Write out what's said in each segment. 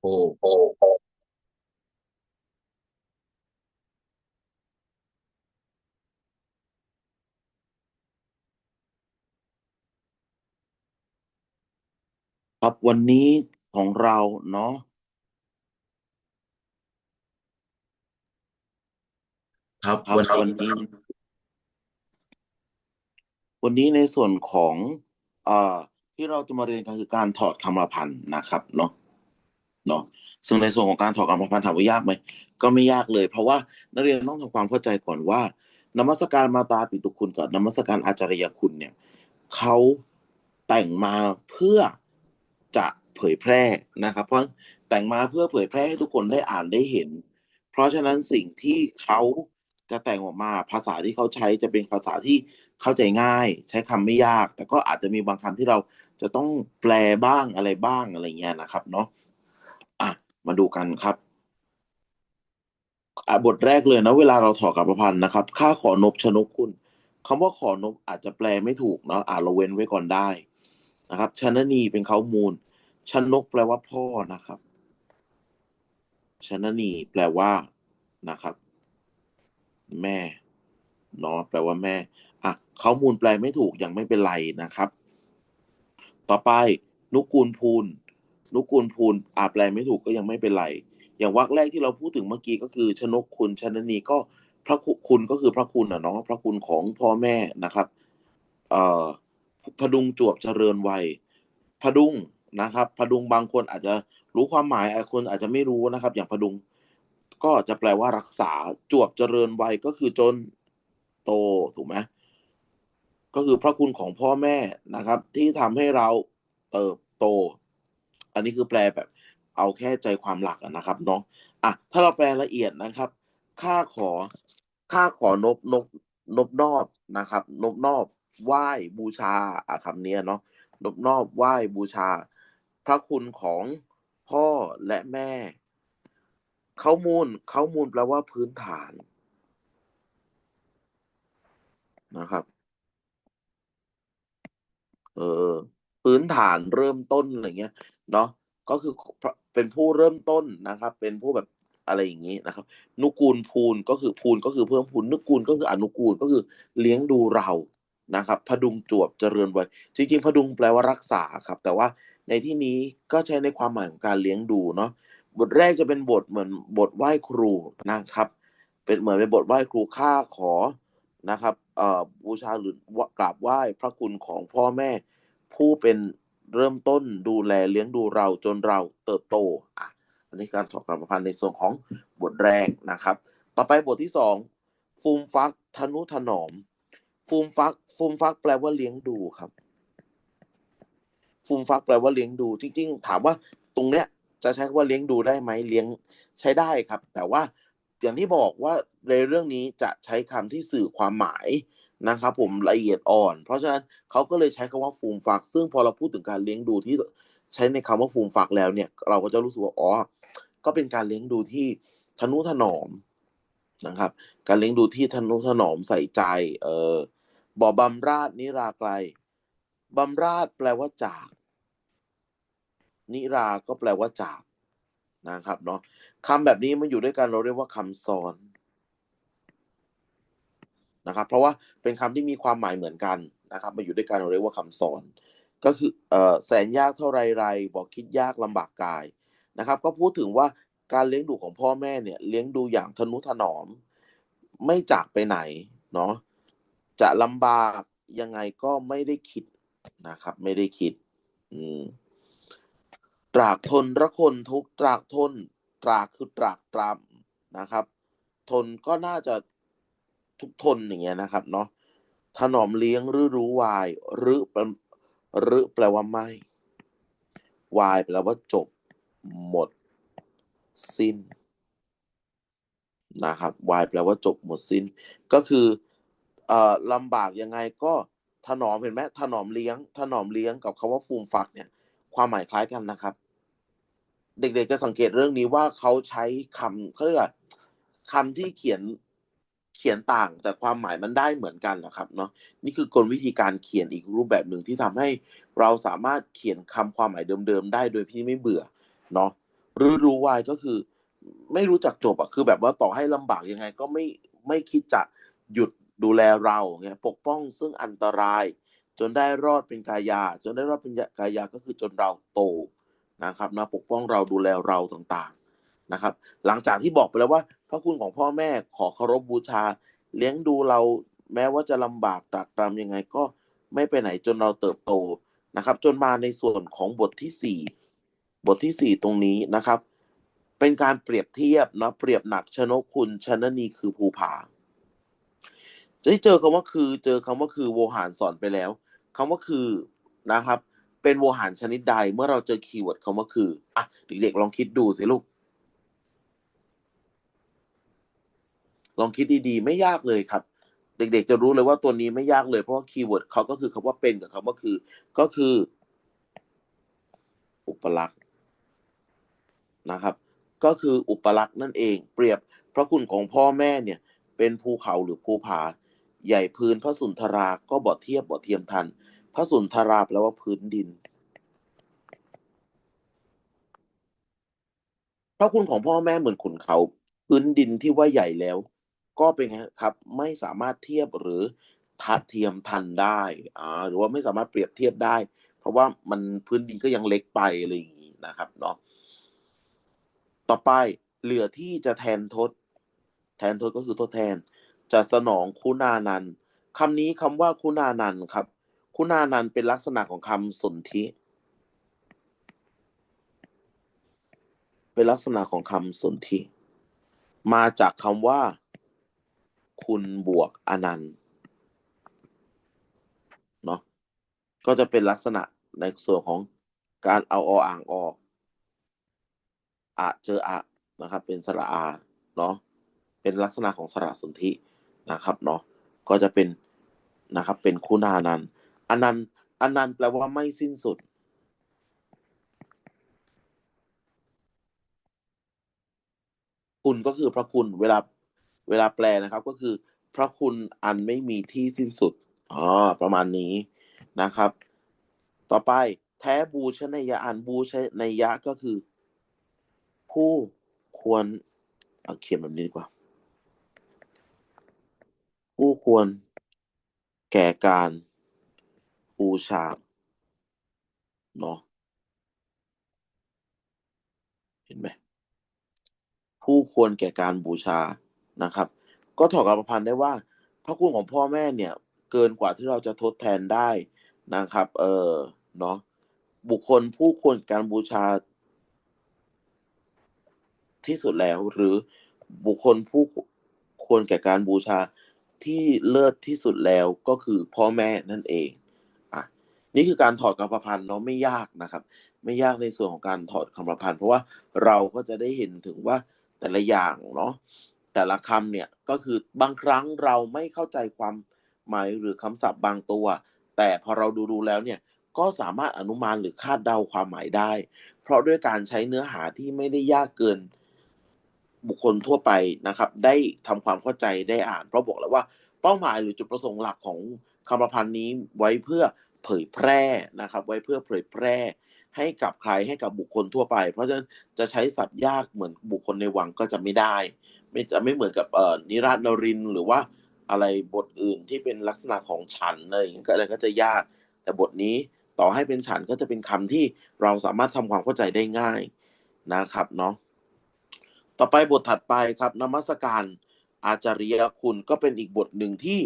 โอ้โหครับ วันนี้ของเราเนาะ ครับ ครับวันวันนี้ วันนี้ในส่วนของเอ่อที่เราจะมาเรียนกันคือการถอดคำประพันธ์นะครับเนาะ เนาะซึ่งในส่วนของการถอดคำประพันธ์ถามว่ายากไหมก็ไม่ยากเลย เพราะว่านักเรียนต้องทำความเข้าใจก่อนว่านมัสการมาตาปิตุคุณกับนมัสการอาจารยคุณเนี่ยเขาแต่งมาเพื่อจะเผยแพร่นะครับ เพราะแต่งมาเพื่อเผยแพร่ให้ทุกคนได้อ่านได้เห็น เพราะฉะนั้นสิ่งที่เขาจะแต่งออกมาภาษาที่เขาใช้จะเป็นภาษาที่เข้าใจง่าย ใช้คำไม่ยาก แต่ก็อาจจะมีบางคำที่เราจะต้องแปลบ้างอะไรบ้างอะไรเงี้ยนะครับเนาะ มาดูกันครับบทแรกเลยนะเวลาเราถอดกับประพันธ์นะครับข้าขอนบชนกคุณคำว่าขอนบอาจจะแปลไม่ถูกเนาะอะเราเว้นไว้ก่อนได้นะครับชนนีเป็นเขามูลชนกแปลว่าพ่อนะครับชนนีแปลว่านะครับ แม่เนาะแปลว่าแม่อะเขามูลแปลไม่ถูกยังไม่เป็นไรนะครับ ต่อไปนุกูลพูน นุกูลพูนอ่าแปลไม่ถูกก็ยังไม่เป็นไร อย่างวรรคแรกที่เราพูดถึงเมื่อกี้ก็คือชนกคุณชนนีก็พระคุณก็คือพระคุณอะเนาะพระคุณของพ่อแม่นะครับเอ่อพดุงจวบเจริญวัยพดุงนะครับพดุงบางคนอาจจะรู้ความหมายบางคนอาจจะไม่รู้นะครับ อย่างพดุงก็จะแปลว่ารักษาจวบเจริญวัยก็คือจนโตถูกไหมก็คือพระคุณของพ่อแม่นะครับ ที่ทำให้เราเติบโต อันนี้คือแปลแบบเอาแค่ใจความหลักนะครับเนาะอะถ้าเราแปลละเอียดนะครับ ข้าขอข้าขอนบนบนบนอบนะครับ นบนอบไหว้บูชาอะคำนี้เนาะนบนอบไหว้บูชา พระคุณของพ่อและแม่เขามูลเขามูลแปลว่าพื้นฐานนะครับ เออ พื้นฐานเริ่มต้นอะไรเงี้ยเนาะก็คือเป็นผู้เริ่มต้นนะครับ เป็นผู้แบบอะไรอย่างนี้นะครับ นุกูลพูนก็คือพูนก็คือเพิ่มพูนนุกูลก็คืออนุกูลก็คือเลี้ยงดูเรานะครับพดุงจวบเจริญไว้จริง ๆพดุงแปลว่ารักษาครับ แต่ว่าในที่นี้ก็ใช้ในความหมายของการเลี้ยงดูเนาะบทแรกจะเป็นบทเหมือนบทไหว้ครูนะครับ เป็นเหมือนเป็นบทไหว้ครูข้าขอนะครับเอ่อบูชาหรือกราบไหว้พระคุณของพ่อแม่ ผู้เป็นเริ่มต้นดูแลเลี้ยงดูเราจนเราเติบโตอะอันนี้การถอดกรรมพันธ์ในส่วนของบทแรกนะครับ ต่อไปบทที่สองฟูมฟักทนุถนอม ฟูมฟักฟูมฟักแปลว่าเลี้ยงดูครับ ฟูมฟักแปลว่าเลี้ยงดู จริง ๆ ถามว่าตรงเนี้ยจะใช้ว่าเลี้ยงดูได้ไหมเลี้ยงใช้ได้ครับ แต่ว่าอย่างที่บอกว่าในเรื่องนี้จะใช้คำที่สื่อความหมาย นะครับผมละเอียดอ่อน เพราะฉะนั้นเขาก็เลยใช้คำว่าฟูมฟัก ซึ่งพอเราพูดถึงการเลี้ยงดูที่ใช้ในคำว่าฟูมฟักแล้วเนี่ย เราก็จะรู้สึกว่าอ๋อก็เป็นการเลี้ยงดูที่ทนุถนอมนะครับ การเลี้ยงดูที่ทนุถนอมใส่ใจ เออบ่อบำราดนิราไกลบำราดแปลว่าจาก นิราก็แปลว่าจากนะครับเนาะคำแบบนี้มันอยู่ด้วยกันเราเรียกว่าคำซ้อน นะครับ เพราะว่าเป็นคำที่มีความหมายเหมือนกันนะครับมาอยู่ด้วยกันเราเรียกว่าคำสอน ก็คือเออแสนยากเท่าไรไรบอกคิดยากลำบากกายนะครับ ก็พูดถึงว่าการเลี้ยงดูของพ่อแม่เนี่ยเลี้ยงดูอย่างทนุถนอม ไม่จากไปไหนเนาะจะลำบากยังไงก็ไม่ได้คิดนะครับ ไม่ได้คิดอืตรากทนระคนทุกตรากทน ตรากคือตรากตรำนะครับ ทนก็น่าจะ ทุกทนอย่างเงี้ยนะครับ เนาะถนอมเลี้ยงหรือรู้วายหรือหรือแปลว่าไม่วายแปลว่าจบหมดสิ้นนะครับวายแปลว่าจบหมดสิ้น ก็คือเอ่อลำบากยังไงก็ถนอมเห็นไหมถนอมเลี้ยง ถนอมเลี้ยงกับคาว่าฟูมฟักเนี่ย ความหมายคล้ายกันนะครับ เด็กๆจะสังเกตเรื่องนี้ว่าเขาใช้คำเขาเรียกคำที่เขียน เขียนต่างแต่ความหมายมันได้เหมือนกันนะครับเนาะนี่คือกลวิธีการเขียนอีกรูปแบบหนึ่งที่ทำให้เราสามารถเขียนคำความหมายเดิมๆได้โดยที่ไม่เบื่อเนาะฤดูวายก็คือ ไม่รู้จักจบอะคือแบบว่าต่อให้ลำบากยังไง ก็ไม่ไม่คิดจะหยุดดูแลเราเงี้ยปกป้องซึ่งอันตราย จนได้รอดเป็นกายา จนได้รอดเป็นกายาก็คือจนเราโตนะครับนะปกป้องเราดูแลเราต่างๆ นะครับ หลังจากที่บอกไปแล้วว่า พระคุณของพ่อแม่ขอเคารพบูชา เลี้ยงดูเราแม้ว่าจะลำบากตรากตรำยังไงก็ไม่ไปไหนจนเราเติบโตนะครับ จนมาในส่วนของบทที่สี่บทที่สี่ตรงนี้นะครับ เป็นการเปรียบเทียบนะเปรียบหนักชนกคุณชนนีคือภูผาจะได้เจอคำว่าคือ เจอคำว่าคือโวหารสอนไปแล้วคำว่าคือนะครับ เป็นโวหารชนิดใดเมื่อเราเจอคีย์เวิร์ดคำว่าคืออะเด็กๆลองคิดดูสิลูก ลองคิดดีๆ ไม่ยากเลยครับ เด็กๆจะรู้เลยว่าตัวนี้ไม่ยากเลยเพราะว่าคีย์เวิร์ดเขาก็คือคำว่าเป็นกับคำว่าคือ ก็คือ อุปลักษณ์นะครับ ก็คืออุปลักษณ์นั่นเอง เปรียบพระคุณของพ่อแม่เนี่ย เป็นภูเขาหรือภูผา ใหญ่พื้นพระสุนทราก็บ่เทียบบ่เทียมทัน พระสุนทราแปลว่าพื้นดินพระคุณของพ่อแม่เหมือนขุนเขา พื้นดินที่ว่าใหญ่แล้ว ก็เป็นไงครับไม่สามารถเทียบหรือทัดเทียมทันได้อ่าหรือว่าไม่สามารถเปรียบเทียบได้ เพราะว่ามันพื้นดินก็ยังเล็กไปอะไรอย่างนี้นะครับเนาะต่อไปเหลือที่จะแทนทด แทนทดก็คือทดแทน จะสนองคุณานันคำนี้คำว่าคุณานันครับ คุณานันเป็นลักษณะของคำสนธิเป็นลักษณะของคำสนธิมาจากคำว่า คุณบวกอนันต์เนาะก็จะเป็นลักษณะในส่วนของการเอาออ่างออกอะเจออะนะครับ เป็นสระอาเนาะเป็นลักษณะของสระสนธินะครับเนาะก็จะเป็นนะครับ เป็นคุณานันต์อนันต์อนันต์แปลว่าไม่สิ้นสุดคุณก็คือพระคุณเวลา เวลาแปลนะครับก็คือ พระคุณอันไม่มีที่สิ้นสุดอ๋อประมาณนี้นะครับ ต่อไปแท้บูชนยะอันบูชนยะก็คือ ผู้ควรเอาเขียนแบบนี้ดีกว่า ผู้ควร แก่การบูชาเนาะเห็นไหมผู้ควรแก่การบูชา นะครับ ก็ถอดกับประพันธ์ได้ว่า พระคุณของพ่อแม่เนี่ยเกินกว่าที่เราจะทดแทนได้นะครับ เออเนาะบุคคลผู้ควรการบูชา ที่สุดแล้วหรือบุคคลผู้ควรแก่การบูชาที่เลิศที่สุดแล้วก็คือพ่อแม่นั่นเองอะนี่คือการถอดคำประพันธ์เนาะไม่ยากนะครับ ไม่ยากในส่วนของการถอดคำประพันธ์เพราะว่าเราก็จะได้เห็นถึงว่าแต่ละอย่างเนาะ แต่ละคำเนี่ยก็คือบางครั้งเราไม่เข้าใจความหมายหรือคำศัพท์บางตัว แต่พอเราดูดูแล้วเนี่ยก็สามารถอนุมานหรือคาดเดาความหมายได้ เพราะด้วยการใช้เนื้อหาที่ไม่ได้ยากเกิน บุคคลทั่วไปนะครับ ได้ทำความเข้าใจได้อ่าน เพราะบอกแล้วว่าเป้าหมายหรือจุดประสงค์หลักของคำประพันธ์นี้ไว้เพื่อเผยแพร่นะครับ ไว้เพื่อเผยแพร่ ให้กับใครให้กับบุคคลทั่วไป เพราะฉะนั้นจะใช้ศัพท์ยากเหมือนบุคคลในวังก็จะไม่ได้ ไม่จะไม่เหมือนกับเอ่อนิราชนรินหรือว่าอะไรบทอื่นที่เป็นลักษณะของฉันอะไรอย่างเงี้ยก็อะไรก็จะยาก แต่บทนี้ต่อให้เป็นฉันก็จะเป็นคำที่เราสามารถทำความเข้าใจได้ง่ายนะครับเนาะต่อไปบทถัดไปครับนมัสการอาจาริยคุณก็เป็นอีกบทหนึ่งที่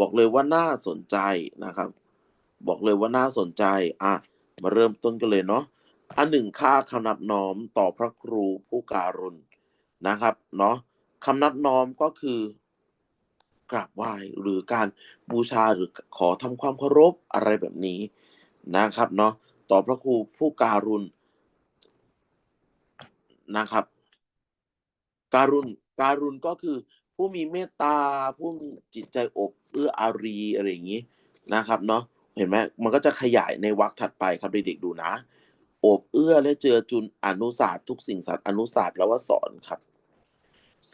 บอกเลยว่าน่าสนใจนะครับ บอกเลยว่าน่าสนใจอะมาเริ่มต้นกันเลยเนาะอันหนึ่งค่าคำนับน้อมต่อพระครูผู้การุณนะครับเนาะ คำนับน้อมก็คือกราบไหว้หรือการบูชาหรือขอทำความเคารพอะไรแบบนี้นะครับเนาะต่อพระครูผู้การุณนะครับ การุณการุณก็คือผู้มีเมตตาผู้มีจิตใจอบเอื้ออารีอะไรอย่างนี้นะครับเนาะเห็นไหมมันก็จะขยายในวรรคถัดไปครับเด็กๆดูนะ อบเอื้อและเจือจุนอนุศาสตร์ทุกสิ่งสัตว์อนุศาสตร์แปลว่าสอนครับ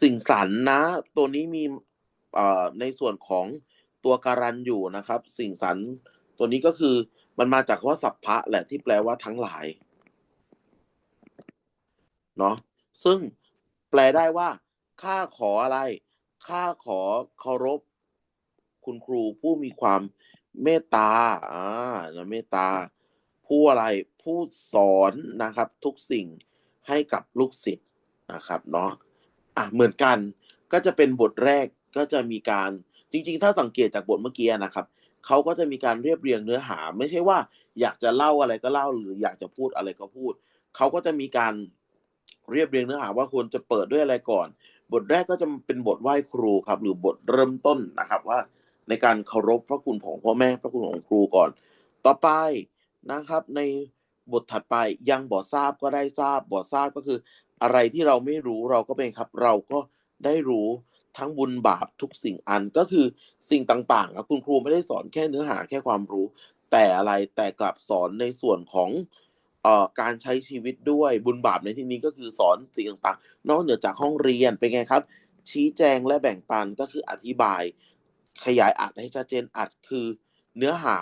สิ่งสรรนะ ตัวนี้มีในส่วนของตัวการันอยู่นะครับ สิ่งสรรตัวนี้ก็คือมันมาจากคำว่าสัพพะแหละที่แปลว่าทั้งหลายเนาะซึ่งแปลได้ว่าข้าขออะไรข้าขอเคารพ คุณครูผู้มีความเมตตาอ่านะเมตตาผู้อะไรผู้สอนนะครับ ทุกสิ่งให้กับลูกศิษย์นะครับเนาะ อะเหมือนกันก็จะเป็นบทแรกก็จะมีการจริง ๆ ถ้าสังเกตจากบทเมื่อกี้นะครับเขาก็จะมีการเรียบเรียงเนื้อหา ไม่ใช่ว่าอยากจะเล่าอะไรก็เล่าหรืออยากจะพูดอะไรก็พูดเขาก็จะมีการเรียบเรียงเนื้อหาว่าควรจะเปิดด้วยอะไรก่อน บทแรกก็จะเป็นบทไหว้ครูครับ หรือบทเริ่มต้นนะครับว่า ในการเคารพพระคุณของพ่อแม่พระคุณของครูก่อน ต่อไปนะครับ ในบทถัดไปยังบ่ทราบก็ได้ทราบบ่ทราบก็คือ อะไรที่เราไม่รู้เราก็เป็นครับ เราก็ได้รู้ทั้งบุญบาปทุกสิ่งอันก็คือสิ่งต่างๆครับคุณครูไม่ได้สอนแค่เนื้อหาแค่ความรู้ แต่อะไรแต่กลับสอนในส่วนของเอ่อการใช้ชีวิตด้วยบุญบาปในที่นี้ก็คือสอนสิ่งต่างๆ นอกเหนือจากห้องเรียนเป็นไงครับ ชี้แจงและแบ่งปันก็คืออธิบาย ขยายอัดให้ชัดเจนอัดคือเนื้อหา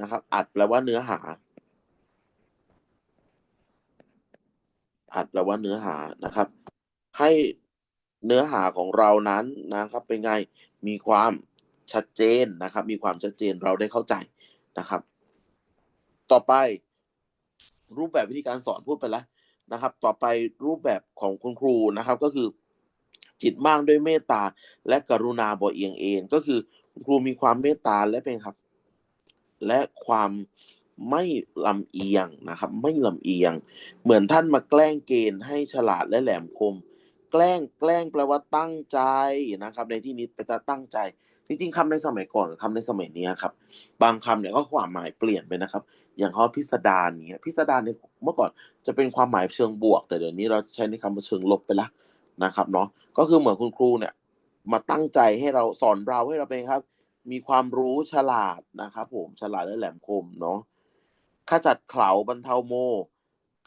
นะครับ อัดแปลว่าเนื้อหา อัดแปลว่าเนื้อหานะครับ ให้เนื้อหาของเรานั้นนะครับ เป็นไงมีความชัดเจนนะครับ มีความชัดเจนเราได้เข้าใจนะครับ ต่อไป รูปแบบวิธีการสอนพูดไปแล้วนะครับ ต่อไปรูปแบบของคุณครูนะครับ ก็คือ จิตมากด้วยเมตตาและกรุณาบ่เอียงเองก็คือคุณครูมีความเมตตาและเป็นครับ และความ ไม่ลำเอียงนะครับ ไม่ลำเอียง เหมือนท่านมาแกล้งเกณฑ์ให้ฉลาดและแหลมคม แกล้งแกล้งแปลว่าตั้งใจนะครับ ในที่นี้เป็นตั้งใจ จริงๆคำในสมัยก่อนกับคำในสมัยนี้ครับ บางคำเนี่ยก็ความหมายเปลี่ยนไปนะครับ อย่างเขาพิสดารเนี้ยพิสดารเนี่ยเมื่อก่อนจะเป็นความหมายเชิงบวก แต่เดี๋ยวนี้เราใช้ในคำเชิงลบไปละนะครับเนาะก็คือเหมือนคุณครูเนี่ยมาตั้งใจให้เราสอนเราให้เราเป็นครับ มีความรู้ฉลาดนะครับ ผมฉลาดและแหลมคมเนาะ ขจัดเขลาบรรเทาโม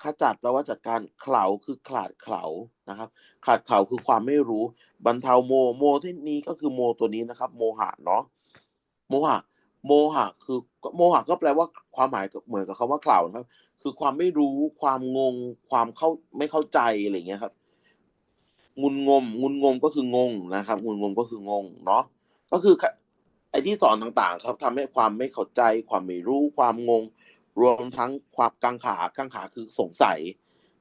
ขจัดแปลว่าจัดการเขลาคือขาดเขลานะครับ ขาดเขลาคือความไม่รู้บรรเทาโมโมที่นี้ก็คือโมตัวนี้นะครับ โมหะเนาะโมหะ โมหะคือโมหะก็แปลว่าความหมายเหมือนกับคำว่าเขลานะครับ คือความไม่รู้ความงง ความเข้าไม่เข้าใจอะไรเงี้ยครับงุนงมงุนงมก็คืองงนะครับงุนงมก็คืองงเนาะก็คือไอ้ที่สอนต่างๆ ครับทำให้ความไม่เข้าใจ ความไม่รู้ความงง รวมทั้งความกังขากังขาคือสงสัย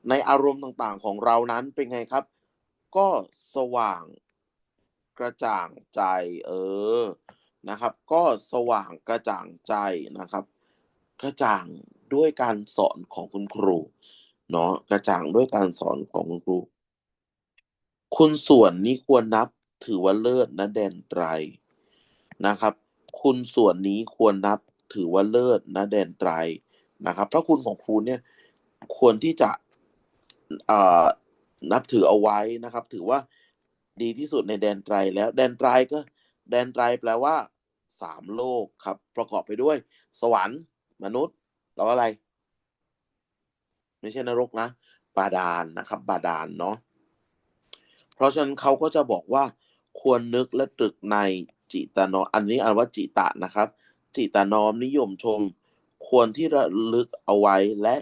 ในอารมณ์ต่างๆของเรานั้นเป็นไงครับ ก็สว่างกระจ่างใจ เออนะครับ ก็สว่างกระจ่างใจนะครับ กระจ่างด้วยการสอนของคุณครูเนาะกระจ่างด้วยการสอนของคุณครู คุณส่วนนี้ควรนับถือว่าเลิศนะแดนไตรนะครับ คุณส่วนนี้ควรนับ ถือว่าเลิศนะแดนไตรนะครับ พระคุณของครูเนี่ยควรที่จะนับถือเอาไว้นะครับ ถือว่าดีที่สุดในแดนไตรแล้ว แดนไตรก็ แดนไตรแปลว่าสามโลกครับ ประกอบไปด้วย สวรรค์ มนุษย์ แล้วอะไร ไม่ใช่นรกนะ บาดาลนนะครับ บาดาลเนาะเพราะฉะนั้นเขาก็จะบอกว่าควรนึกและตรึกในจิตานอมอันนี้อ่านว่าจิตะนะครับ จิตานอมนิยมชม ควรที่ระลึกเอาไว้และ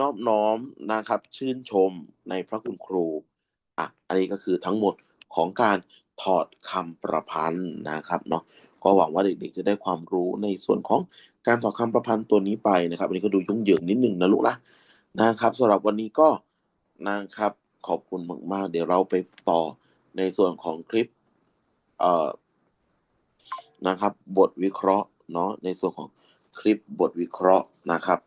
นอบน้อมนะครับ ชื่นชมในพระคุณครูอะอันนี้ก็คือทั้งหมดของการถอดคำประพันธ์นะครับเนาะก็หวังว่าเด็กๆจะได้ความรู้ในส่วนของการถอดคำประพันธ์ตัวนี้ไปนะครับอันนี้ก็ดูยุ่งเหยิงนิดนึงนะลูกนะนะครับสำหรับวันนี้ก็นะครับขอบคุณมากๆ เดี๋ยวเราไปต่อในส่วนของคลิปเอ่อนะครับ บทวิเคราะห์ เนาะในส่วนของคลิปบทวิเคราะห์นะครับ